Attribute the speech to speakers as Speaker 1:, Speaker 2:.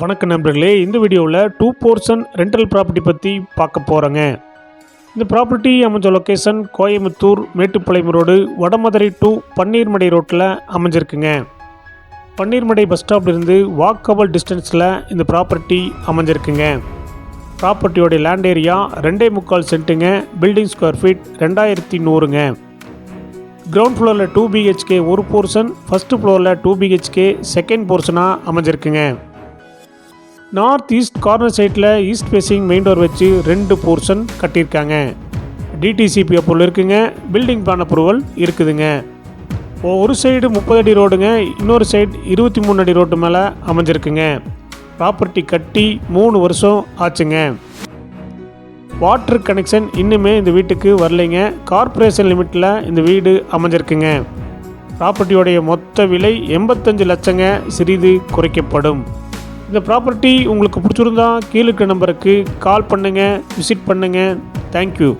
Speaker 1: வணக்க நண்பர்களே இந்த வீடியோவில் டூ போர்ஷன் ரெண்டல் ப்ராப்பர்ட்டி பற்றி பார்க்க போகிறோங்க இந்த ப்ராப்பர்ட்டி அமைஞ்ச location Coimbatore Mettupalayam road Vadamadurai to Panneermadai ரோட்டில் அமைஞ்சிருக்குங்க. பன்னீர்மடை பஸ் ஸ்டாப்லேருந்து வாக்கபிள் டிஸ்டன்ஸில் இந்த ப்ராப்பர்ட்டி அமைஞ்சிருக்குங்க. ப்ராப்பர்ட்டியோடைய லேண்ட் ஏரியா ரெண்டே முக்கால் சென்ட்டுங்க பில்டிங் ஸ்கொயர் ஃபீட் ரெண்டாயிரத்தி நூறுங்க. கிரவுண்ட் ஃப்ளோரில் டூ பிஹெச்கே ஒரு போர்ஷன் ஃபஸ்ட்டு ஃப்ளோரில் டூ பிஹெச்கே செகண்ட் போர்ஷனாக அமைஞ்சிருக்குங்க. நார்த் ஈஸ்ட் கார்னர் சைட்டில் ஈஸ்ட் ஃபேஸிங் மெயின் டோர் வச்சு ரெண்டு போர்ஷன் கட்டியிருக்காங்க. டிடிசிபி அப்போல் இருக்குங்க. பில்டிங் பிளான் அப்ரூவல் இருக்குதுங்க. ஒரு சைடு முப்பது அடி ரோடுங்க. இன்னொரு சைடு இருபத்தி மூணு அடி ரோட்டு மேலே அமைஞ்சிருக்குங்க. ப்ராப்பர்ட்டி கட்டி மூணு வருஷம் ஆச்சுங்க. வாட்டர் கனெக்ஷன் இன்னுமே இந்த வீட்டுக்கு வரலைங்க. கார்ப்பரேஷன் லிமிட்டில் இந்த வீடு அமைஞ்சிருக்குங்க. ப்ராப்பர்ட்டியோடைய மொத்த விலை எண்பத்தஞ்சு லட்சங்க. சிறிது குறைக்கப்படும். இந்த ப்ராப்பர்ட்டி உங்களுக்கு பிடிச்சிருந்தா கீழே நம்பருக்கு கால் பண்ணுங்கள் விசிட் பண்ணுங்கள் தேங்க்யூ